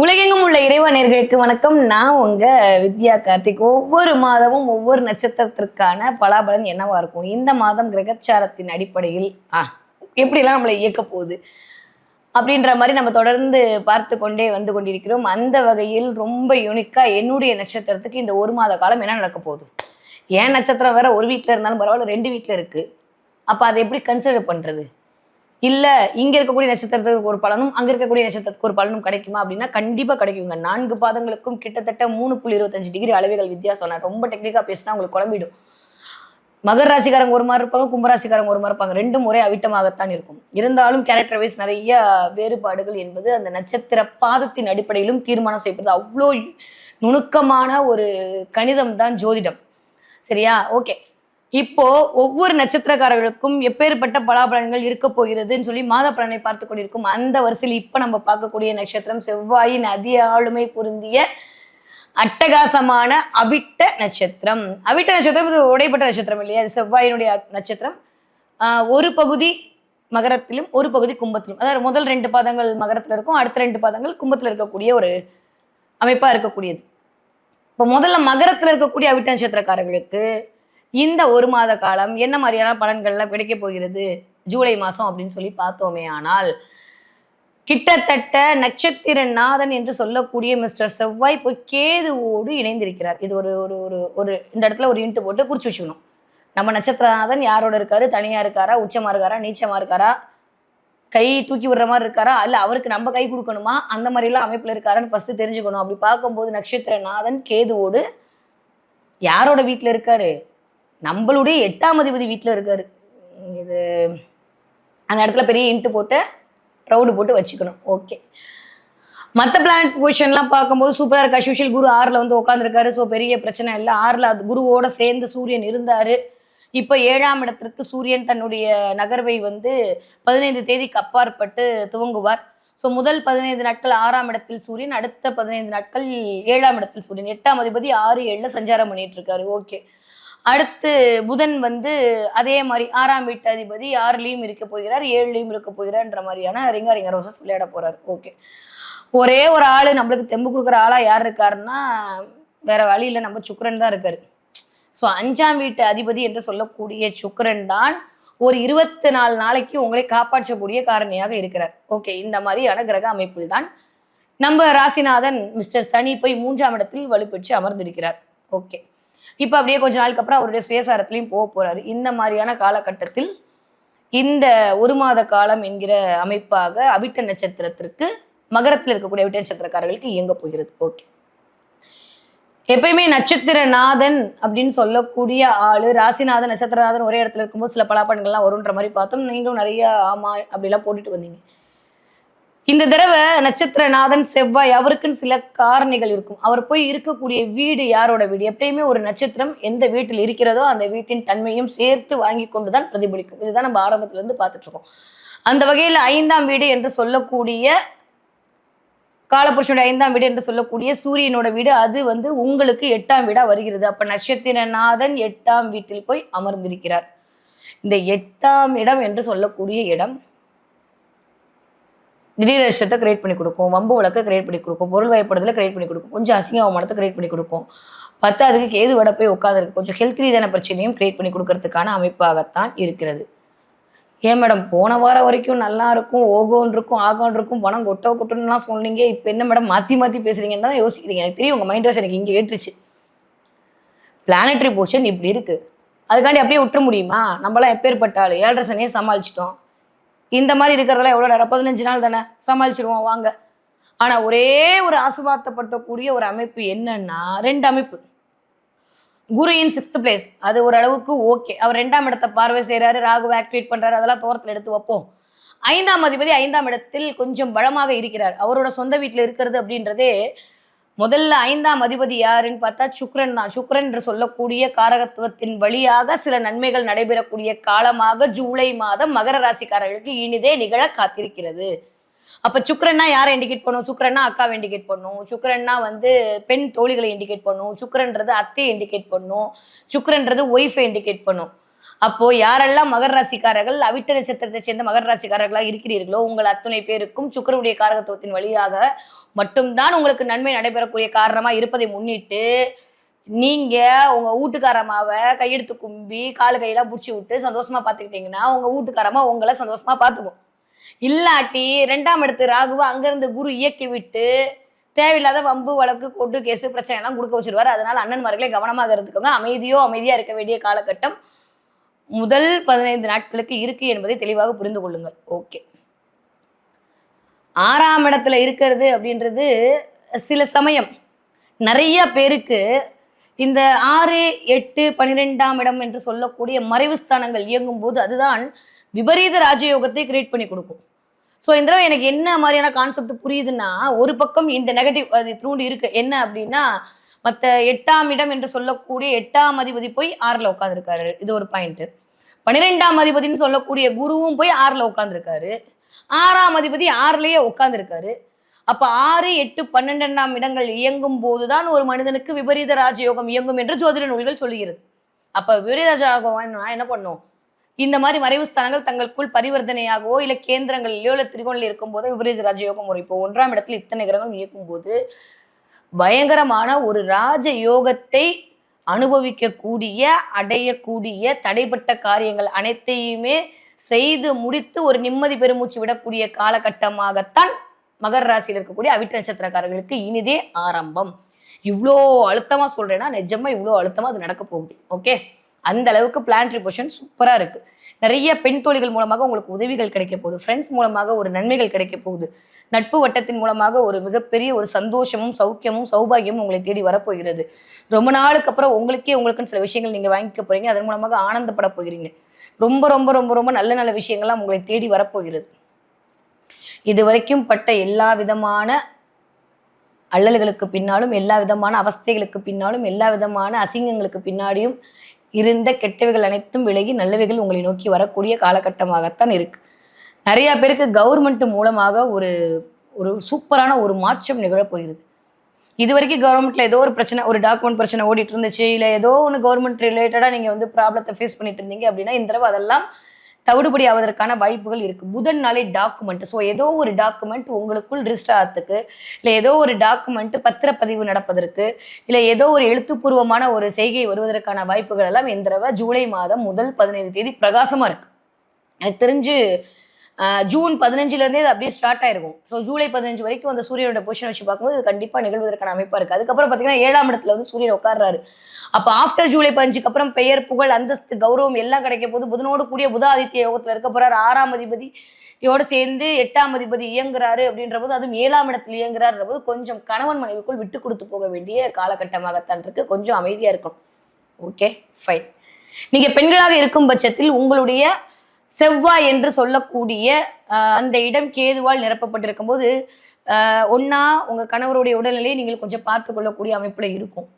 உலகெங்கும் உள்ள இறைவனர்களுக்கு வணக்கம். நான் உங்க வித்யா கார்த்திக். ஒவ்வொரு மாதமும் ஒவ்வொரு நட்சத்திரத்திற்கான பலாபலன் என்னவா இருக்கும்? இந்த மாதம் கிரகச்சாரத்தின் அடிப்படையில் ஆ எப்படிலாம் நம்மளை இயக்க போகுது? அப்படின்ற மாதிரி நம்ம தொடர்ந்து பார்த்து கொண்டே வந்து கொண்டிருக்கிறோம். அந்த வகையில் ரொம்ப யூனிக்கா என்னுடைய நட்சத்திரத்துக்கு இந்த ஒரு மாத காலம் என்ன நடக்க போகுது? என் நட்சத்திரம் வேற ஒரு வீட்டில் இருந்தாலும் பரவாயில்ல ரெண்டு வீட்டில் இருக்கு. அப்போ அதை எப்படி கன்சிடர் பண்ணுறது இல்ல இங்க இருக்கக்கூடிய நட்சத்திரத்துக்கு ஒரு பலனும் அங்க இருக்கக்கூடிய நட்சத்திரத்துக்கு ஒரு பலனும் கிடைக்குமா அப்படின்னா கண்டிப்பா கிடைக்குங்க. நான்கு பாதங்களுக்கும் கிட்டத்தட்ட மூணு புள்ளி இருபத்தஞ்சு டிகிரி அளவுகள் வித்தியாசம். நான் ரொம்ப டெக்னிக்கா பேசினா உங்களுக்கு குழம்பிடும். மகர ராசிக்காரங்க ஒரு மாதிரி இருப்பாங்க கும்பராசிக்காரங்க ஒரு மாதிரி இருப்பாங்க. ரெண்டும் ஒரே அவிட்டமாகத்தான் இருக்கும். இருந்தாலும் கேரக்டர் வைஸ் நிறைய வேறுபாடுகள் என்பது அந்த நட்சத்திர பாதத்தின் அடிப்படையிலும் தீர்மானம் செய்யப்படுது. அவ்வளோ நுணுக்கமான ஒரு கணிதம் தான் ஜோதிடம். சரியா? ஓகே இப்போ ஒவ்வொரு நட்சத்திரக்காரர்களுக்கும் எப்பேற்பட்ட பலாபலன்கள் இருக்க போகிறதுன்னு சொல்லி மாத பலனை பார்த்து கொண்டிருக்கும் அந்த வரிசையில் இப்ப நம்ம பார்க்கக்கூடிய நட்சத்திரம் செவ்வாயின் அதி ஆளுமை பொருந்திய அட்டகாசமான அவிட்ட நட்சத்திரம். அவிட்ட நட்சத்திரம் இது உடைப்பட்ட நட்சத்திரம் இல்லையா? அது செவ்வாயினுடைய நட்சத்திரம். ஒரு பகுதி மகரத்திலும் ஒரு பகுதி கும்பத்திலும். அதாவது முதல் ரெண்டு பாதங்கள் மகரத்தில் இருக்கும் அடுத்த ரெண்டு பாதங்கள் கும்பத்தில் இருக்கக்கூடிய ஒரு அமைப்பாக இருக்கக்கூடியது. இப்போ முதல்ல மகரத்தில் இருக்கக்கூடிய அவிட்ட நட்சத்திரக்காரர்களுக்கு இந்த ஒரு மாத காலம் என்ன மாதிரியான பலன்கள்லாம் கிடைக்க போகிறது? ஜூலை மாதம் அப்படின்னு சொல்லி பார்த்தோமே ஆனால் கிட்டத்தட்ட நட்சத்திர நாதன் என்று சொல்லக்கூடிய மிஸ்டர் செவ்வாய் போய் கேதுவோடு இணைந்திருக்கிறார். இது ஒரு ஒரு ஒரு ஒரு இந்த இடத்துல ஒரு இன்ட்டு போட்டு குறிச்சு வச்சுக்கணும். நம்ம நட்சத்திரநாதன் யாரோட இருக்காரு? தனியா இருக்காரா? உச்சமா இருக்காரா? நீச்சமா இருக்காரா? கை தூக்கி விடுற மாதிரி இருக்காரா? இல்ல அவருக்கு நம்ம கை கொடுக்கணுமா? அந்த மாதிரிலாம் அமைப்புல இருக்காரான்னு ஃபர்ஸ்ட் தெரிஞ்சுக்கணும். அப்படி பார்க்கும்போது நட்சத்திரநாதன் கேதுவோடு யாரோட வீட்டில் இருக்காரு? நம்மளுடைய எட்டாம் அதிபதி வீட்டில் இருக்காரு. இது அந்த இடத்துல பெரிய இன்ட்டு போட்டு ரவுடு போட்டு வச்சுக்கணும். ஓகே மற்ற பிளானட் பொசிஷன்லாம் பார்க்கும்போது சூப்பராக இருக்கா? சுஷில் குரு ஆறில் வந்து உட்காந்துருக்காரு ஸோ பெரிய பிரச்சனை இல்லை. ஆறில் அது குருவோட சேர்ந்து சூரியன் இருந்தார். இப்போ ஏழாம் இடத்திற்கு சூரியன் தன்னுடைய நகர்வை வந்து பதினைந்து தேதிக்கு அப்பாற்பட்டு துவங்குவார். ஸோ முதல் பதினைந்து நாட்கள் ஆறாம் இடத்தில் சூரியன் அடுத்த பதினைந்து நாட்கள் ஏழாம் இடத்தில் சூரியன். எட்டாம் அதிபதி ஆறு ஏழில் சஞ்சாரம் பண்ணிட்டு இருக்காரு. ஓகே அடுத்து புதன் வந்து அதே மாதிரி ஆறாம் வீட்டு அதிபதி ஆறுலையும் இருக்க போகிறார் ஏழுலையும் இருக்க போகிறார்ன்ற மாதிரியான ரிங்கா ரிங்க ரோசஸ் விளையாட போறாரு. ஓகே. ஒரே ஒரு ஆள் நம்மளுக்கு தெம்பு கொடுக்குற ஆளா யார் இருக்காருன்னா வேற வழியில நம்ம சுக்கரன் தான் இருக்காரு. ஸோ அஞ்சாம் வீட்டு அதிபதி என்று சொல்லக்கூடிய சுக்கரன் தான் ஒரு இருபத்தி நாலு நாளைக்கு உங்களை காப்பாற்றக்கூடிய காரணியாக இருக்கிறார். ஓகே இந்த மாதிரியான கிரக அமைப்பில் தான் நம்ம ராசிநாதன் மிஸ்டர் சனி போய் மூன்றாம் இடத்தில் வலுப்பெற்று அமர்ந்திருக்கிறார். ஓகே. இப்போ அப்படியே கொஞ்ச நாளுக்கு அப்புறம் அவருடைய சுயசாரத்திலையும் போக போறாரு. இந்த மாதிரியான காலகட்டத்தில் இந்த ஒரு மாத காலம் என்கிற அமைப்பாக அவிட்ட நட்சத்திரத்திற்கு மகரத்தில் இருக்கக்கூடிய அவிட்ட நட்சத்திரக்காரர்களுக்கு இயங்க போகிறது. ஓகே. எப்பயுமே நட்சத்திரநாதன் அப்படின்னு சொல்லக்கூடிய ஆளு ராசிநாதன் நட்சத்திரநாதன் ஒரே இடத்துல இருக்கும்போது சில பலாப்பலன்கள்லாம் வரும்ன்ற மாதிரி பார்த்தோம். நீங்களும் நிறைய ஆமா அப்படிலாம் போட்டுட்டு வந்தீங்க. இந்த தடவை நட்சத்திரநாதன் செவ்வாய் அவருக்குன்னு சில காரணிகள் இருக்கும். அவர் போய் இருக்கக்கூடிய வீடு யாரோட வீடு? எப்பயுமே ஒரு நட்சத்திரம் எந்த வீட்டில் இருக்கிறதோ அந்த வீட்டின் தன்மையும் சேர்த்து வாங்கி கொண்டுதான் பிரதிபலிக்கும். இதுதான் நம்ம ஆரம்பத்துல இருந்து பார்த்துட்டு இருக்கோம். அந்த வகையில் ஐந்தாம் வீடு என்று சொல்லக்கூடிய காலபுருஷனுடைய ஐந்தாம் வீடு என்று சொல்லக்கூடிய சூரியனோட வீடு அது வந்து உங்களுக்கு எட்டாம் வீடா வருகிறது. அப்ப நட்சத்திரநாதன் எட்டாம் வீட்டில் போய் அமர்ந்திருக்கிறார். இந்த எட்டாம் இடம் என்று சொல்லக்கூடிய இடம் திடீர் இஷ்டத்தை கிரியேட் பண்ணி கொடுக்கும். வம்பு வழக்கை கிரியேட் பண்ணி கொடுக்கும். பொருள் வயப்படுதலை கிரியேட் பண்ணி கொடுக்கும். கொஞ்சம் அசிங்க அவமானத்தை கிரியேட் பண்ணி கொடுக்கும். பத்தாவதுக்கு கேது வட போய் உட்காந்துருக்கு கொஞ்சம் ஹெல்த் ரீதியான பிரச்சனையும் கிரியேட் பண்ணி கொடுக்கறதுக்கான அமைப்பாகத்தான் இருக்கிறது. ஏன் மேடம் போன வாரம் வரைக்கும் நல்லா இருக்கும் ஓகோன் இருக்கும் ஆகோன் இருக்கும் பணம் கொட்டோ கொட்டோன்னுலாம் சொன்னீங்க. இப்போ என்ன மேடம் மாற்றி மாற்றி பேசுறீங்கன்னு தான் யோசிக்கிறீங்க. எனக்கு தெரியும் உங்கள் மைண்ட் வாஷ் எனக்கு இங்கே ஏற்றுச்சு பிளானட்ரி போர்ஷன் இப்படி இருக்குது அதுக்காண்டி அப்படியே விட்டுற முடியுமா? நம்மளாம் எப்பேற்பட்டாலும் ஏழரை சனியை சமாளிச்சிட்டோம். இந்த மாதிரி இருக்கிறதெல்லாம் எவ்வளோ நேரம்? பதினஞ்சு நாள் தானே? சமாளிச்சிருவோம் வாங்க. ஆனால் ஒரே ஒரு ஆசுவாத்தப்படுத்தக்கூடிய ஒரு அமைப்பு என்னன்னா ரெண்டு அமைப்பு. குரு இன் சிக்ஸ்த் பிளேஸ் அது ஓரளவுக்கு ஓகே அவர் ரெண்டாம் இடத்தை பார்வை செய்கிறாரு ராகுவை ஆக்டிவேட் பண்ணுறாரு அதெல்லாம் தோரத்தில் எடுத்து வைப்போம். ஐந்தாம் அதிபதி ஐந்தாம் இடத்தில் கொஞ்சம் பலமாக இருக்கிறார். அவரோட சொந்த வீட்டில் இருக்கிறது அப்படின்றதே முதல்ல ஐந்தாம் அதிபதி யாருன்னு பார்த்தா சுக்ரன் தான். சுக்ரன் என்று சொல்லக்கூடிய காரகத்துவத்தின் வழியாக சில நன்மைகள் நடைபெறக்கூடிய காலமாக ஜூலை மாதம் மகர ராசிக்காரர்களுக்கு இனிதே நிகழ காத்திருக்கிறது. அப்ப சுக்ரன்னா யாரை இண்டிகேட் பண்ணும்? சுக்ரன்னா அக்காவை இண்டிகேட் பண்ணும். சுக்ரன்னா வந்து பெண் தோழிகளை இண்டிகேட் பண்ணும். சுக்ரன்றது அத்தையை இண்டிகேட் பண்ணும். சுக்ரன்றது ஒய்ஃபை இண்டிகேட் பண்ணும். அப்போ யாரெல்லாம் மகர ராசிக்காரர்கள் அவிட்ட நட்சத்திரத்தை சேர்ந்த மகர ராசிக்காரர்களாக இருக்கிறீர்களோ உங்கள் அத்துணை பேருக்கும் சுக்கரனுடைய காரகத்துவத்தின் வழியாக மட்டும்தான் உங்களுக்கு நன்மை நடைபெறக்கூடிய காரணமா இருப்பதை முன்னிட்டு நீங்க உங்க வீட்டுக்காரமாவ கையெடுத்து கும்பி காலு கையெல்லாம் பிடிச்சி விட்டு சந்தோஷமா பாத்துக்கிட்டீங்கன்னா உங்க வீட்டுக்காரமா உங்களை சந்தோஷமா பாத்துக்கும் இல்லாட்டி ரெண்டாம் இடத்து ராகுவை அங்கிருந்து குரு இயக்கி விட்டு தேவையில்லாத வம்பு வழக்கு கொட்டு கேசு பிரச்சனை எல்லாம் கொடுக்க வச்சிருவாரு. அதனால அண்ணன்மார்களே கவனமாக இருந்துக்கோங்க. அமைதியோ அமைதியா இருக்க வேண்டிய காலகட்டம் முதல் பதினைந்து நாட்களுக்கு இருக்கு என்பதை தெளிவாக புரிந்து கொள்ளுங்கள். ஓகே ஆறாம் இடத்துல இருக்கிறது அப்படின்றது சில சமயம் நிறைய பேருக்கு இந்த ஆறு எட்டு பன்னிரெண்டாம் இடம் என்று சொல்லக்கூடிய மறைவு ஸ்தானங்கள் இயங்கும் போது அதுதான் விபரீத ராஜயோகத்தை கிரியேட் பண்ணி கொடுக்கும். ஸோ இந்த தடவை எனக்கு என்ன மாதிரியான கான்செப்ட் புரியுதுன்னா ஒரு பக்கம் இந்த நெகட்டிவ் அது த்ரூண்டு இருக்கு. என்ன அப்படின்னா மற்ற எட்டாம் இடம் என்று சொல்லக்கூடிய எட்டாம் அதிபதி போய் ஆறில் உட்காந்துருக்காரு இது ஒரு பாயிண்ட் பன்னிரெண்டாம் அதிபதினு சொல்லக்கூடிய குருவும் போய் ஆறில் உட்காந்துருக்காரு ஆறாம் அதிபதி ஆறுலயே உட்காந்துருக்காரு அப்ப ஆறு எட்டு பன்னெண்டாம் இடங்கள் இயங்கும் போதுதான் ஒரு மனிதனுக்கு விபரீத ராஜயோகம் இயங்கும் என்று ஜோதிட நூல்கள் சொல்லுகிறது. அப்ப விபரீத ராஜயோகம் என்ன பண்ணும்? இந்த மாதிரி மறைவு ஸ்தானங்கள் தங்களுக்குள் பரிவர்த்தனையாகவோ இல்ல கேந்திரங்களிலோ இல்ல திரிகோணில் இருக்கும் போது விபரீத ராஜயோகம் வரும் இப்போ ஒன்றாம் இடத்துல இத்தனை கிரகங்கள் இயக்கும் போது பயங்கரமான ஒரு ராஜ யோகத்தை அனுபவிக்கக்கூடிய அடையக்கூடிய தடைப்பட்ட காரியங்கள் அனைத்தையுமே செய்து முடித்து ஒரு நிம்மதி பெருமூச்சு விடக்கூடிய காலகட்டமாகத்தான் மகர ராசியில் இருக்கக்கூடிய அவிட்ட நட்சத்திரக்காரர்களுக்கு இனிதே ஆரம்பம். இவ்வளோ அழுத்தமா சொல்றேன்னா நிஜமா இவ்வளோ அழுத்தமா அது நடக்க போகுது. ஓகே அந்த அளவுக்கு பிளான்ட்ரி பொசிஷன் சூப்பரா இருக்கு. நிறைய பெண் தோழிகள் மூலமாக உங்களுக்கு உதவிகள் கிடைக்க போகுது. ஃப்ரெண்ட்ஸ் மூலமாக ஒரு நன்மைகள் கிடைக்க போகுது. நட்பு வட்டத்தின் மூலமாக ஒரு மிகப்பெரிய ஒரு சந்தோஷமும் சௌக்கியமும் சௌபாகியமும் உங்களை தேடி வரப்போகிறது. ரொம்ப நாளுக்கு அப்புறம் உங்களுக்கே உங்களுக்குன்னு சில விஷயங்கள் நீங்க வாங்கிக்க போறீங்க. அதன் மூலமாக ஆனந்தப்பட போகிறீங்க. ரொம்ப ரொம்ப ரொம்ப ரொம்ப நல்ல நல்ல விஷயங்கள்லாம் உங்களை தேடி வரப்போகிறது. இது வரைக்கும் பட்ட எல்லா விதமான அல்லல்களுக்கு பின்னாலும் எல்லா விதமான அவஸ்தைகளுக்கு பின்னாலும் எல்லா விதமான அசிங்கங்களுக்கு பின்னாடியும் இருந்த கெட்டவைகள் அனைத்தும் விலகி நல்லவைகள் உங்களை நோக்கி வரக்கூடிய காலகட்டமாகத்தான் இருக்கு. நிறைய பேருக்கு கவர்மெண்ட் மூலமாக ஒரு ஒரு சூப்பரான ஒரு மாற்றம் நிகழப்போகிறது இது வரைக்கும் கவர்மெண்ட்ல ஏதோ ஒரு பிரச்சனை ஒரு டாக்குமெண்ட் பிரச்சனை ஓடிட்டு இருந்துச்சு இல்லை ஏதோ ஒன்று கவர்மெண்ட் ரிலேட்டடாக நீங்கள் வந்து ப்ராப்ளத்தை ஃபேஸ் பண்ணிட்டு இருந்தீங்க அப்படின்னா இந்த தடவை அதெல்லாம் தவிடுபடி ஆவதற்கான வாய்ப்புகள் இருக்கு. புதன் நாளே டாக்குமெண்ட் ஸோ ஏதோ ஒரு டாக்குமெண்ட் உங்களுக்குள் ரிஜிஸ்டர் ஆகிறதுக்கு இல்லை ஏதோ ஒரு டாக்குமெண்ட் பத்திரப்பதிவு நடப்பதற்கு இல்லை ஏதோ ஒரு எழுத்துப்பூர்வமான ஒரு செய்கை வருவதற்கான வாய்ப்புகள் எல்லாம் இந்த தடவை ஜூலை மாதம் முதல் பதினைந்து தேதி பிரகாசமாக இருக்கு. எனக்கு தெரிஞ்சு ஜூன் பதினஞ்சுல இருந்தே அது அப்படியே ஸ்டார்ட் ஆயிருக்கும். ஸோ ஜூலை பதினஞ்சு வரைக்கும் அந்த சூரியனோட பொசிஷன் வச்சு பார்க்கும்போது இது கண்டிப்பா நிகழ்வதற்கான அமைப்பா இருக்கு. அதுக்கப்புறம் பார்த்தீங்கன்னா ஏழாம் இடத்துல வந்து சூரியன் உட்கார்றாரு. அப்ப ஆஃப்டர் ஜூலை பதினஞ்சுக்கு அப்புறம் பெயர் புகழ் அந்தஸ்து கௌரவம் எல்லாம் கிடைக்க போது புதனோடு கூடிய புத ஆதித்ய யோகத்துல இருக்க போறாரு. ஆறாம் அதிபதி இதோட சேர்ந்து எட்டாம் அதிபதி இயங்குறாரு அப்படின்ற போது அதுவும் ஏழாம் இடத்துல இயங்குறாருன்ற போது கொஞ்சம் கணவன் மனைவிக்குள் விட்டு கொடுத்து போக வேண்டிய காலகட்டமாகத்தான் இருக்கு. கொஞ்சம் அமைதியா இருக்கணும். ஓகே ஃபைன் நீங்க பெண்களாக இருக்கும் பட்சத்தில் உங்களுடைய செவ்வாய் என்று சொல்லக்கூடிய அந்த இடம் கேதுவால் நிரப்பப்பட்டிருக்கும் போது ஒன்னா உங்க கணவருடைய உடல்நிலையை நீங்கள் கொஞ்சம் பார்த்து கொள்ளக்கூடிய அமைப்புல இருக்கும்.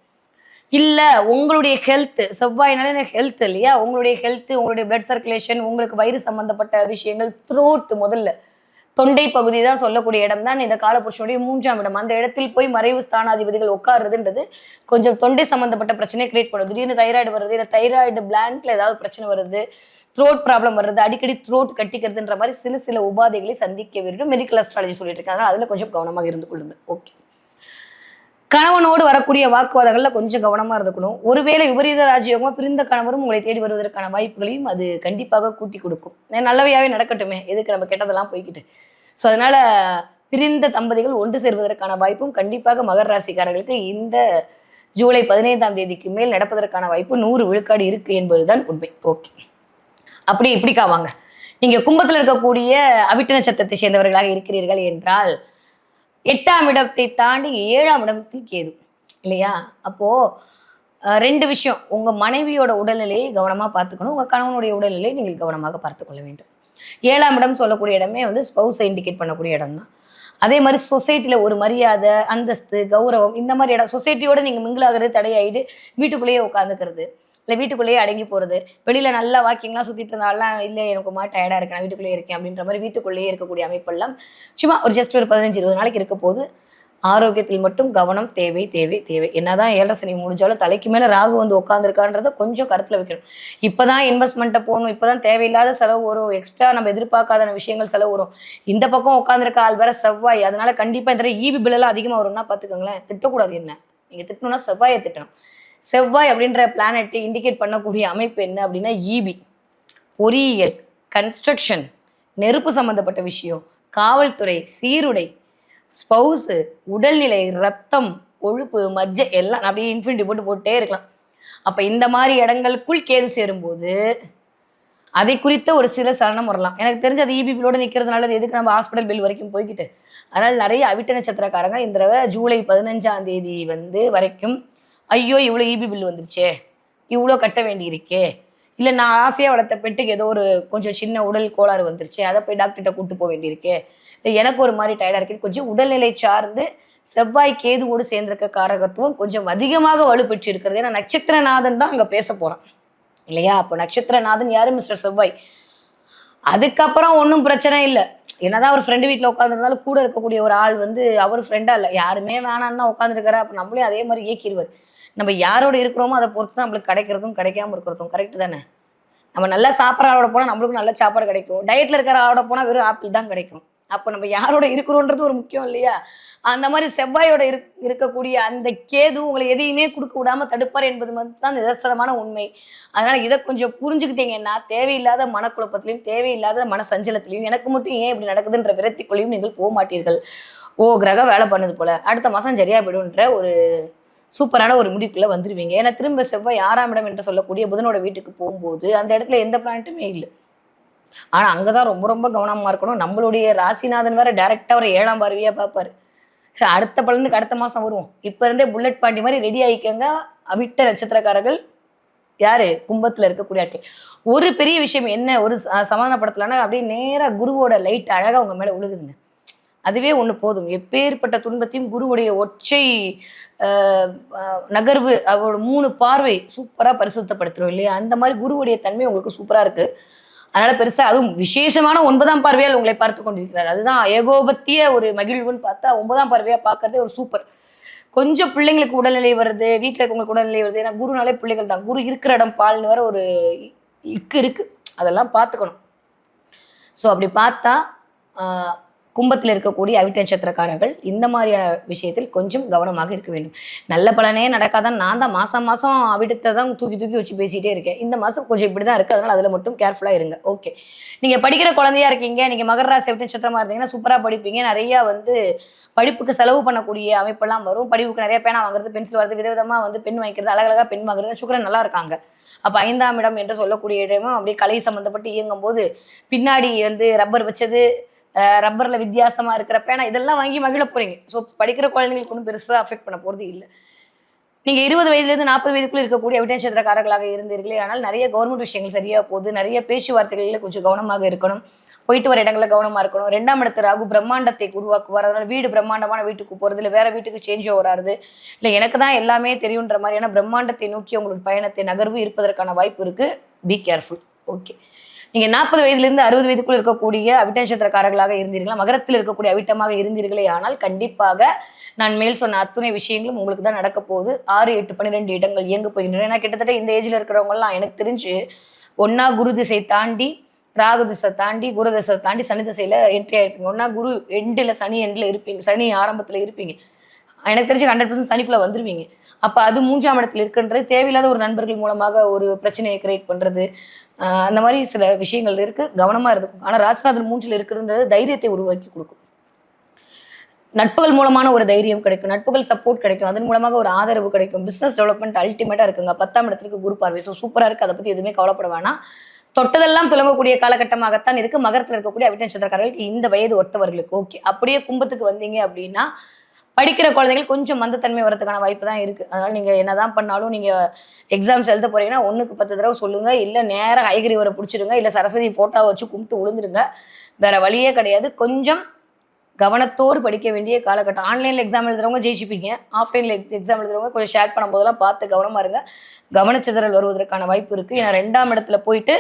இல்ல உங்களுடைய ஹெல்த் என்ன ஹெல்த் இல்லையா? உங்களுடைய ஹெல்த் உங்களுடைய பிளட் சர்க்குலேஷன் உங்களுக்கு வயிறு சம்பந்தப்பட்ட விஷயங்கள் த்ரோட் முதல்ல. தொண்டை பகுதி தான் சொல்லக்கூடிய இடம் தான் இந்த காலபுருஷனுடைய மூன்றாம் இடம். அந்த இடத்தில் போய் மறைவு ஸ்தானாதிபதிகள் உட்காருதுன்றது கொஞ்சம் தொண்டை சம்பந்தப்பட்ட பிரச்சனையை கிரியேட் பண்ணும். திடீர்னு தைராய்டு வருது இல்லை தைராய்டு பிளான்ட்ல ஏதாவது பிரச்சனை வருது த்ரோட் ப்ராப்ளம் வர்றது அடிக்கடி த்ரோட் கட்டிக்கிறதுன்ற மாதிரி சில சில உபாதைகளை சந்திக்க வேண்டும். மெடிக்கல் அஸ்ட்ராலஜி சொல்லிட்டு இருக்காங்க அதில் கொஞ்சம் கவனமாக இருந்து கொள்ளுங்கள் ஓகே கணவனோடு வரக்கூடிய வாக்குவாதங்களில் கொஞ்சம் கவனமாக இருந்துக்கணும். ஒருவேளை விபரீத ராஜயோகமாக பிரிந்த கணவரும் உங்களை தேடி வருவதற்கான வாய்ப்புகளையும் அது கண்டிப்பாக கூட்டி கொடுக்கும். நல்லவையாகவே நடக்கட்டுமே. எதுக்கு நம்ம கெட்டதெல்லாம் போய்க்கிட்டு? ஸோ அதனால் பிரிந்த தம்பதிகள் ஒன்று சேர்வதற்கான வாய்ப்பும் கண்டிப்பாக மகர ராசிக்காரர்களுக்கு இந்த ஜூலை பதினைந்தாம் தேதிக்கு மேல் நடப்பதற்கான வாய்ப்பு நூறு விழுக்காடு இருக்குது என்பதுதான் உண்மை. ஓகே அப்படி இப்படி காவாங்க நீங்க கும்பத்துல இருக்கக்கூடிய அவிட்ட நட்சத்திரத்தை சேர்ந்தவர்களாக இருக்கிறீர்கள் என்றால் எட்டாம் இடத்தை தாண்டி ஏழாம் இடத்தில் கேது இல்லையா? அப்போ ரெண்டு விஷயம். உங்க மனைவியோட உடல்நிலையை கவனமா பார்த்துக்கணும். உங்க கணவனுடைய உடல்நிலையை நீங்கள் கவனமாக பார்த்துக்கொள்ள வேண்டும். ஏழாம் இடம் சொல்லக்கூடிய இடமே வந்து ஸ்பௌஸை இண்டிகேட் பண்ணக்கூடிய இடம் தான் அதே மாதிரி சொசைட்டில ஒரு மரியாதை அந்தஸ்து கௌரவம் இந்த மாதிரி இடம் சொசைட்டியோட நீங்க மிங்கிள் ஆகிறது தடையாயிட்டு வீட்டுக்குள்ளேயே உட்காந்துக்கிறது இல்லை வீட்டுக்குள்ளேயே அடங்கி போறது. வெளியில நல்லா வாக்கிங்லாம் சுத்திட்டு இருந்தாலாம் இல்லை எனக்கு மாதிரி டயர்டாக இருக்கு நான் வீட்டுக்குள்ளேயே இருக்கேன். அப்படின்ற மாதிரி வீட்டுக்குள்ளேயே இருக்கக்கூடிய அமைப்பெல்லாம் சும்மா ஒரு ஜஸ்ட் ஒரு பதினஞ்சு இருபது நாளைக்கு இருக்க போது ஆரோக்கியத்தில் மட்டும் கவனம் தேவை தேவை தேவை. என்னதான் ஏழரை சனி முடிஞ்சாலும் தலைக்கு மேல ராகு வந்து உட்காந்துருக்கான்றத கொஞ்சம் கருத்துல வைக்கணும். இப்பதான் இன்வெஸ்ட்மெண்ட்டை போகணும் இப்பதான் தேவையில்லாத செலவு வரும். எக்ஸ்ட்ரா நம்ம எதிர்பார்க்காத விஷயங்கள் செலவு வரும். இந்த பக்கம் உட்காந்துருக்க ஆள் வேற செவ்வாய். அதனால கண்டிப்பா இந்த ஈபி பில்லெல்லாம் அதிகமாக அதிகமா வரும்னா பாத்துக்கோங்களேன் திட்டக்கூடாது என்ன? நீங்க திட்டணும்னா செவ்வாயை திட்டணும். செவ்வாய் அப்படின்ற பிளானட் இண்டிகேட் பண்ணக்கூடிய அமைப்பு என்ன அப்படின்னா ஈபி பொறியியல் கன்ஸ்ட்ரக்ஷன் நெருப்பு சம்பந்தப்பட்ட விஷயம் காவல்துறை சீருடை ஸ்பௌஸு உடல்நிலை ரத்தம் கொழுப்பு மஜ்ஜை எல்லாம் அப்படியே இன்ஃபினிட்டி போட்டு போட்டே இருக்கலாம். அப்போ இந்த மாதிரி இடங்களுக்குள் கேது சேரும்போது அதை குறித்த ஒரு சில சலனம் வரலாம். எனக்கு தெரிஞ்சு அது இபிபிலோட நிற்கிறதுனால அது எதுக்கு நம்ம ஹாஸ்பிட்டல் பில் வரைக்கும் போய்கிட்டு அதனால் நிறைய அவிட்ட நட்சத்திரக்காரங்க இந்த தடவை ஜூலை பதினஞ்சாம் தேதி வந்து வரைக்கும் ஐயோ இவ்வளோ இபி பில் வந்துருச்சே. இவ்வளோ கட்ட வேண்டியிருக்கே. இல்லை நான் ஆசையாக வளர்த்த பெட்டுக்கு ஏதோ ஒரு கொஞ்சம் சின்ன உடல் கோளாறு வந்துருச்சு. அதை போய் டாக்டர்கிட்ட கூட்டு போக வேண்டியிருக்கே. இல்லை எனக்கு ஒரு மாதிரி டயர்டாக இருக்குன்னு கொஞ்சம் உடல்நிலை சார்ந்து செவ்வாய் கேதுவோடு சேர்ந்திருக்க காரகத்துவம் கொஞ்சம் அதிகமாக வலுப்பெற்று இருக்கிறது ஏன்னா நட்சத்திரநாதன் தான் அங்கே பேச போகிறான் இல்லையா? அப்போ நட்சத்திரநாதன் யாரு மிஸ்டர் செவ்வாய்? அதுக்கப்புறம் ஒன்றும் பிரச்சனை இல்லை. என்னதான் ஒரு ஃப்ரெண்டு வீட்டில் உட்காந்துருந்தாலும் கூட இருக்கக்கூடிய ஒரு ஆள் வந்து அவர் ஃப்ரெண்டாக இல்லை. யாருமே வேணான்னு தான் உட்காந்துருக்காரு அப்போ நம்மளே அதே மாதிரி இயக்கிடுவார். நம்ம யாரோட இருக்கிறோமோ அதை பொறுத்து தான் நம்மளுக்கு கிடைக்கிறதும் கிடைக்காம இருக்கிறதும். கரெக்ட் தானே? நம்ம நல்லா சாப்பிட்ற ஆளோட போனால் நம்மளுக்கும் நல்ல சாப்பாடு கிடைக்கும். டயட்டில் இருக்கிற ஆளோட போனால் வெறும் ஆப்பிள் தான் கிடைக்கும். அப்போ நம்ம யாரோட இருக்கிறோன்றது ஒரு முக்கியம் இல்லையா? அந்த மாதிரி செவ்வாயோட இருக் இருக்கக்கூடிய அந்த கேது உங்களை எதையுமே கொடுக்க விடாம தடுப்பார் என்பது மட்டும்தான் நிதர்சனமான உண்மை. அதனால இதை கொஞ்சம் புரிஞ்சுக்கிட்டீங்கன்னா தேவையில்லாத மனக்குழப்பத்திலையும் தேவையில்லாத மன சஞ்சலத்திலையும் எனக்கு மட்டும் ஏன் இப்படி நடக்குதுன்ற விரத்திக்குள்ளேயும் நீங்கள் போக மாட்டீர்கள். ஓ கிரகம் வேலை பண்ணது போல. அடுத்த மாதம் சரியா போயிடும்ன்ற ஒரு சூப்பரான ஒரு முடிவுக்குள்ள வந்துருவீங்க. ஏன்னா திரும்ப செவ்வாய் ஆறாம் இடம் என்று சொல்லக்கூடிய புதனோட வீட்டுக்கு போகும்போது அந்த இடத்துல எந்த பிளானட்டுமே இல்லை. ஆனா அங்கதான் ரொம்ப ரொம்ப கவனமா இருக்கணும். நம்மளுடைய ராசிநாதன் வேற டைரக்டா ஒரு ஏழாம் பார்வையா பார்ப்பார். அடுத்த பலனுக்கு அடுத்த மாசம் வருவோம். இப்ப இருந்தே புல்லட் பாண்டி மாதிரி ரெடி ஆயிக்கங்க. அவிட்ட நட்சத்திரக்காரர்கள் யாரு? கும்பத்துல இருக்கக்கூடிய ஆட்கள். ஒரு பெரிய விஷயம் என்ன? ஒரு ச- படத்துலன்னா அப்படியே நேரா குருவோட லைட் அழகா உங்க மேல விழுகுதுங்க அதுவே ஒன்று போதும். எப்பேற்பட்ட துன்பத்தையும் குருவுடைய ஒற்றை நகர்வு அவரோட மூணு பார்வை சூப்பராக பரிசுத்தப்படுத்துறோம் இல்லையா? அந்த மாதிரி குருவுடைய தன்மை உங்களுக்கு சூப்பராக இருக்குது அதனால் பெருசாக அதுவும் விசேஷமான ஒன்பதாம் பார்வையால் உங்களை பார்த்து கொண்டிருக்கிறார். அதுதான் ஏகோபத்திய ஒரு மகிழ்வுன்னு பார்த்தா ஒன்பதாம் பார்வையாக பார்க்கறதே ஒரு சூப்பர் கொஞ்சம் பிள்ளைங்களுக்கு உடல்நிலை வருது வீட்டில் இருக்கவங்களுக்கு உடல்நிலை வருது. ஏன்னா குருனாலே பிள்ளைகள் தான். குரு இருக்கிற இடம் பால்னு வர ஒரு இக்கு இருக்குது அதெல்லாம் பார்த்துக்கணும். ஸோ அப்படி பார்த்தா கும்பத்தில் இருக்கக்கூடிய அவிட்ட நட்சத்திரக்காரர்கள் இந்த மாதிரியான விஷயத்தில் கொஞ்சம் கவனமாக இருக்க வேண்டும். நல்ல பலனே நடக்காதான் நான் தான் மாசம் மாசம் அவிட்டத்தை தான் தூக்கி தூக்கி வச்சு பேசிட்டே இருக்கேன். இந்த மாசம் கொஞ்சம் இப்படி தான் இருக்கு. அதனால அதுல மட்டும் கேர்ஃபுல்லா இருங்க. ஓகே நீங்க படிக்கிற குழந்தையா இருக்கீங்க. நீங்க மகர ராசி அவிட்ட நட்சத்திரமா இருந்தீங்கன்னா சூப்பரா படிப்பீங்க. நிறைய வந்து படிப்புக்கு செலவு பண்ணக்கூடிய அமைப்பெல்லாம் வரும். படிப்புக்கு நிறைய பேனா வாங்குறது பென்சில் வாங்குறது விதவிதமா வந்து பெண் வாங்கிக்கிறது அழகழகா பெண் வாங்குறது. சுக்கரன் நல்லா இருக்காங்க. அப்ப ஐந்தாம் இடம் என்று சொல்லக்கூடிய இடமும் அப்படியே கலை சம்பந்தப்பட்டு இயங்கும் போது பின்னாடி வந்து ரப்பர் வச்சது ரப்பர்ல வித்தியாசமா இருக்கிற பேனா இதெல்லாம் வாங்கி மகிழ போறீங்க. ஸோ படிக்கிற குழந்தைங்களுக்கு ஒன்றும் பெருசாக அஃபெக்ட் பண்ண போறது இல்லை. நீங்க இருபது வயதுலேருந்து நாற்பது வயதுக்குள்ள இருக்கக்கூடிய விட்டேஷத்திரக்காரர்களாக இருந்தீர்களே ஆனால் நிறைய கவர்மெண்ட் விஷயங்கள் சரியா போகுது. நிறைய பேச்சுவார்த்தைகளில் கொஞ்சம் கவனமாக இருக்கணும். போயிட்டு வர இடங்களில் கவனமா இருக்கணும். ரெண்டாம் இடத்து ராகு பிரம்மாண்டத்தை உருவாக்குவார். அதனால வீடு பிரம்மாண்டமான வீட்டுக்கு போறது இல்லை வேற வீட்டுக்கு சேஞ்ச் ஓவராது இல்லை எனக்கு தான் எல்லாமே தெரியுன்ற மாதிரியான பிரம்மாண்டத்தை நோக்கி உங்களோட பயணத்தை நகர்வு இருப்பதற்கான வாய்ப்பு இருக்கு. பி கேர்ஃபுல் ஓகே நீங்க நாற்பது வயதிலிருந்து அறுபது வயதுக்குள் இருக்கக்கூடிய அவிட்டநட்சத்திரக்காரர்களாக இருந்தீர்களா? மகரத்தில் இருக்கக்கூடிய அவிட்டமாக இருந்தீர்களே ஆனால் கண்டிப்பாக நான் மேல் சொன்ன அத்துணை விஷயங்களும் உங்களுக்கு தான் நடக்க போகுது. ஆறு எட்டு பன்னிரெண்டு இடங்கள் இயங்க போகின்றன. ஏன்னா கிட்டத்தட்ட இந்த ஏஜ்ல இருக்கிறவங்கலாம் எனக்கு தெரிஞ்சு ஒன்னா குரு திசை தாண்டி ராகு திசை தாண்டி குரு திசை தாண்டி சனி திசையில என்ட்ரி ஆயிருப்பீங்க. ஒன்னா குரு எண்டில் சனி எண்டில் இருப்பீங்க. சனி ஆரம்பத்தில் இருப்பீங்க. எனக்கு தெரிஞ்சு ஹண்ட்ரட் பர்சன்ட் சனிக்குள்ள வந்துருவீங்க. அப்ப அது மூன்றாம் இடத்துல இருக்குன்றது. தேவையில்லாத ஒரு நண்பர்கள் மூலமாக ஒரு பிரச்சனையை கிரியேட் பண்றது. அந்த மாதிரி சில விஷயங்கள் இருக்கு. கவனமா இருக்கும் ஆனால் ராஜ்நாதன் மூஞ்சில் இருக்கிறதுன்றது தைரியத்தை உருவாக்கி கொடுக்கும். நட்புகள் மூலமான ஒரு தைரியம் கிடைக்கும். நட்புகள் சப்போர்ட் கிடைக்கும். அதன் மூலமாக ஒரு ஆதரவு கிடைக்கும். பிஸ்னஸ் டெவலப்மெண்ட் அல்டிமேட்டாக இருக்குங்க. பத்தாம் இடத்துக்கு குரு பார்வை. ஸோ சூப்பராக இருக்கு. அதை பற்றி எதுவுமே கவலைப்பட வேணாம். தொட்டதெல்லாம் துலங்கக்கூடிய காலகட்டமாகத்தான் இருக்கு. மகரத்தில் இருக்கக்கூடிய அவிட்ட நட்சத்திரக்காரர்களுக்கு இந்த வயது ஒத்தவர்களுக்கு. ஓகே. அப்படியே கும்பத்துக்கு வந்தீங்க அப்படின்னா படிக்கிற குழந்தைகள் கொஞ்சம் மந்தத்தன்மை வரதுக்கான வாய்ப்பு தான் இருக்கு. அதனால நீங்க என்னதான் பண்ணாலும் நீங்க எக்ஸாம்ஸ் எழுத போறீங்கன்னா ஒண்ணுக்கு பத்து தடவை சொல்லுங்க. இல்ல நேராக ஹைகிரி வர பிடிச்சிருங்க இல்ல சரஸ்வதி போட்டோவை வச்சு கும்பிட்டு விழுந்துருங்க வேற வழியே கிடையாது. கொஞ்சம் கவனத்தோடு படிக்க வேண்டிய காலகட்டம். ஆன்லைன்ல எக்ஸாம் எழுதுறவங்க ஜெயிச்சுப்பீங்க. ஆஃப்லைன்ல எக்ஸாம் எழுதுறவங்க கொஞ்சம் ஷேர் பண்ணும்போதெல்லாம் பார்த்து கவனமா இருங்க. கவனச்சிதறல் வருவதற்கான வாய்ப்பு இருக்கு. ஏன்னா ரெண்டாம் இடத்துல போயிட்டு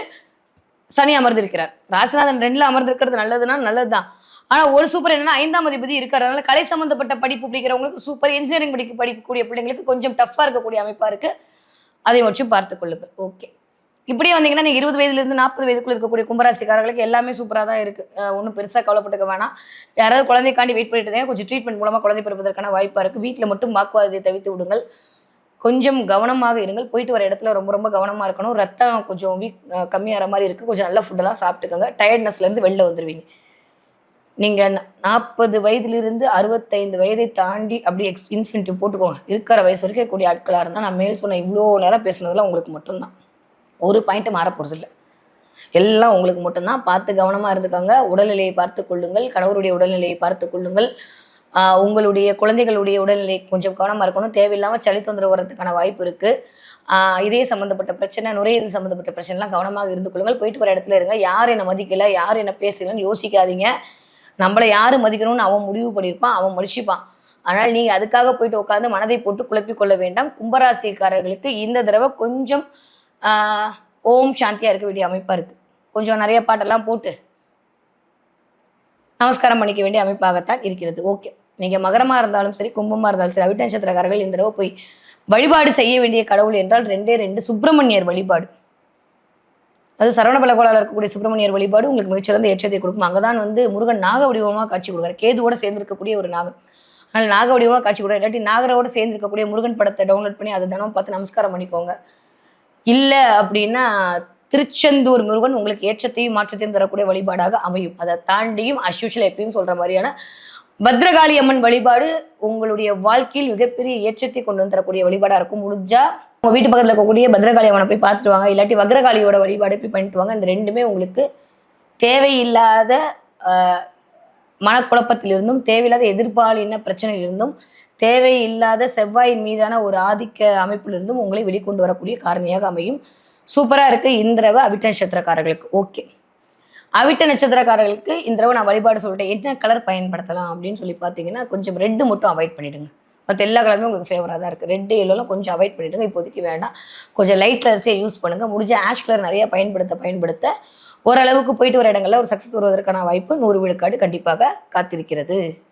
சனி அமர்ந்திருக்கிறார். ராசிநாதன் ரெண்டுல அமர்ந்திருக்கிறது நல்லதுன்னா நல்லதுதான். ஆனா ஒரு சூப்பர் என்னன்னா ஐந்தாம் அதிபதி இருக்காரு அதனால கலை சம்பந்தப்பட்ட படிப்பு பிடிக்கிறவங்களுக்கு சூப்பர் இன்ஜினியரிங் படிக்க படிக்கக்கூடிய பிள்ளைங்களுக்கு கொஞ்சம் டஃப்பா இருக்கக்கூடிய அமைப்பா இருக்கு. அதை மட்டும் பார்த்துக் கொள்ளுங்கள். ஓகே இப்படியே வந்தீங்கன்னா நீங்க இருபது வயதுல இருந்து நாற்பது வயதுக்குள்ள இருக்கக்கூடிய கும்பராசிக்காரர்களுக்கு எல்லாமே சூப்பரா தான் இருக்கு. ஒன்றும் பெருசா கவலைப்பட்டுக்க வேணாம். யாராவது குழந்தைக்காண்டி வெயிட் பண்ணிட்டு கொஞ்சம் ட்ரீட்மெண்ட் மூலமா குழந்தை பிறப்பதற்கான வாய்ப்பா இருக்கு. வீட்டில் மட்டும் வாக்குவாதத்தை தவித்து விடுங்கள். கொஞ்சம் கவனமாக இருங்கள். போயிட்டு வர இடத்துல ரொம்ப ரொம்ப கவனமா இருக்கணும். ரத்தம் கொஞ்சம் வீக் கம்மியாகிற மாதிரி இருக்கு. கொஞ்சம் நல்ல ஃபுட்டெல்லாம் சாப்பிட்டுக்கோங்க. டயர்ட்னஸ்ல இருந்து வெளில வந்துருவீங்க. நீங்க நாற்பது வயதிலிருந்து அறுபத்தைந்து வயதை தாண்டி அப்படி எக்ஸ் இன்ஃபினிட்டி போட்டுக்கோங்க. இருக்கிற வயசு வரைக்கும் இருக்கக்கூடிய ஆட்களாக இருந்தால் நான் மேல் சொன்ன இவ்வளோ நேரம் பேசுனதுலாம் உங்களுக்கு மட்டும்தான். ஒரு பாயிண்ட் மாற இல்லை எல்லாம் உங்களுக்கு மட்டும்தான். பார்த்து கவனமாக இருந்துக்கோங்க. உடல்நிலையை பார்த்து கொள்ளுங்கள். கணவருடைய உடல்நிலையை பார்த்து கொள்ளுங்கள். உங்களுடைய குழந்தைகளுடைய உடல்நிலை கொஞ்சம் கவனமாக இருக்கணும். தேவையில்லாமல் சளி தொந்தரவு வரதுக்கான வாய்ப்பு இருக்குது இதே சம்மந்தப்பட்ட பிரச்சனை நுரையீரல் சம்மந்தப்பட்ட பிரச்சனைலாம் கவனமாக இருந்து கொள்ளுங்கள். போயிட்டு வர இடத்துல இருங்க. யார் என்னை மதிக்கலை? யார் என்ன பேசலன்னு யோசிக்காதீங்க. நம்மளை யார் மதிக்கணும்னு அவன் முடிவு பண்ணியிருப்பான் அவன் முடிச்சுப்பான் ஆனால் நீங்க அதுக்காக போயிட்டு உட்காந்து மனதை போட்டு குழப்பிக் கொள்ள வேண்டாம். கும்பராசிக்காரர்களுக்கு இந்த தடவை கொஞ்சம் ஓம் சாந்தியா இருக்க வேண்டிய அமைப்பா இருக்கு. கொஞ்சம் நிறைய பாட்டெல்லாம் போட்டு நமஸ்காரம் பண்ணிக்க வேண்டிய அமைப்பாகத்தான் இருக்கிறது. ஓகே. நீங்க மகரமா இருந்தாலும் சரி கும்பமா இருந்தாலும் சரி அவிட்ட நட்சத்திரக்காரர்கள் இந்த தடவை போய் வழிபாடு செய்ய வேண்டிய கடவுள் என்றால் ரெண்டே ரெண்டு சுப்பிரமணியர் வழிபாடு. அது சரவணபல கோளால இருக்கக்கூடிய சுப்பிரமணியர் வழிபாடு உங்களுக்கு மிகச்சிறந்த ஏற்றத்தை கொடுக்கும். அங்கதான் வந்து முருகன் நாக வடிவமாக காட்சி கொடுக்குறாரு. கேதுவோட சேர்ந்திருக்கக்கூடிய ஒரு நாகம். ஆனால் நாக வடிவமாக காட்சி கொடுக்குறாரு. இல்லாட்டி நாகரோட சேர்ந்திருக்கக்கூடிய முருகன் படத்தை டவுன்லோட் பண்ணி அதை தினம் பார்த்து நமஸ்காரம் பண்ணிக்கோங்க. இல்லை அப்படின்னா திருச்செந்தூர் முருகன் உங்களுக்கு ஏற்றத்தையும் மாற்றத்தையும் தரக்கூடிய வழிபாடாக அமையும். அதை தாண்டியும் அஸ்யூஷல் எப்பயும் சொல்ற மாதிரியான பத்ரகாளி அம்மன் வழிபாடு உங்களுடைய வாழ்க்கையில் மிகப்பெரிய ஏற்றத்தை கொண்டு வந்து தரக்கூடிய வழிபாடாக இருக்கும். முடிஞ்சா உங்கள் வீட்டு பக்கத்தில் இருக்கக்கூடிய பத்ரகாளி அவனை போய் பார்த்துருவாங்க இல்லாட்டி வக்ரகாளியோட வழிபாடு போய் பண்ணிட்டு வாங்க. இந்த ரெண்டுமே உங்களுக்கு தேவையில்லாத மனக்குழப்பத்திலிருந்தும் தேவையில்லாத எதிர்பாலின பிரச்சனையிலிருந்தும் தேவையில்லாத செவ்வாயின் மீதான ஒரு ஆதிக்க அமைப்பிலிருந்தும் உங்களை வெளிக்கொண்டு வரக்கூடிய காரணியாக அமையும். சூப்பராக இருக்கு. இந்திரவ அவிட்ட நட்சத்திரக்காரர்களுக்கு. ஓகே. அவிட்ட நட்சத்திரக்காரர்களுக்கு இந்த தடவை நான் வழிபாடு சொல்லிட்டேன் என்ன கலர் பயன்படுத்தலாம் அப்படின்னு சொல்லி பார்த்தீங்கன்னா கொஞ்சம் ரெட்டு மட்டும் அவாய்ட் பண்ணிடுங்க. மற்ற எல்லா கலருமே உங்களுக்கு ஃபேவராக தான் இருக்குது ரெட் எல்லோலாம் கொஞ்சம் அவாய்ட் பண்ணிவிடுங்க இப்போதைக்கு வேண்டாம். கொஞ்சம் லைட் கலர்ஸே யூஸ் பண்ணுங்கள் முடிஞ்ச ஆஷ் கலர் நிறைய பயன்படுத்த பயன்படுத்த ஓரளவுக்கு போயிட்டு வர இடங்களில் ஒரு சக்ஸஸ் வருவதற்கான வாய்ப்பு நூறு விழுக்காடு கண்டிப்பாக காத்திருக்கிறது.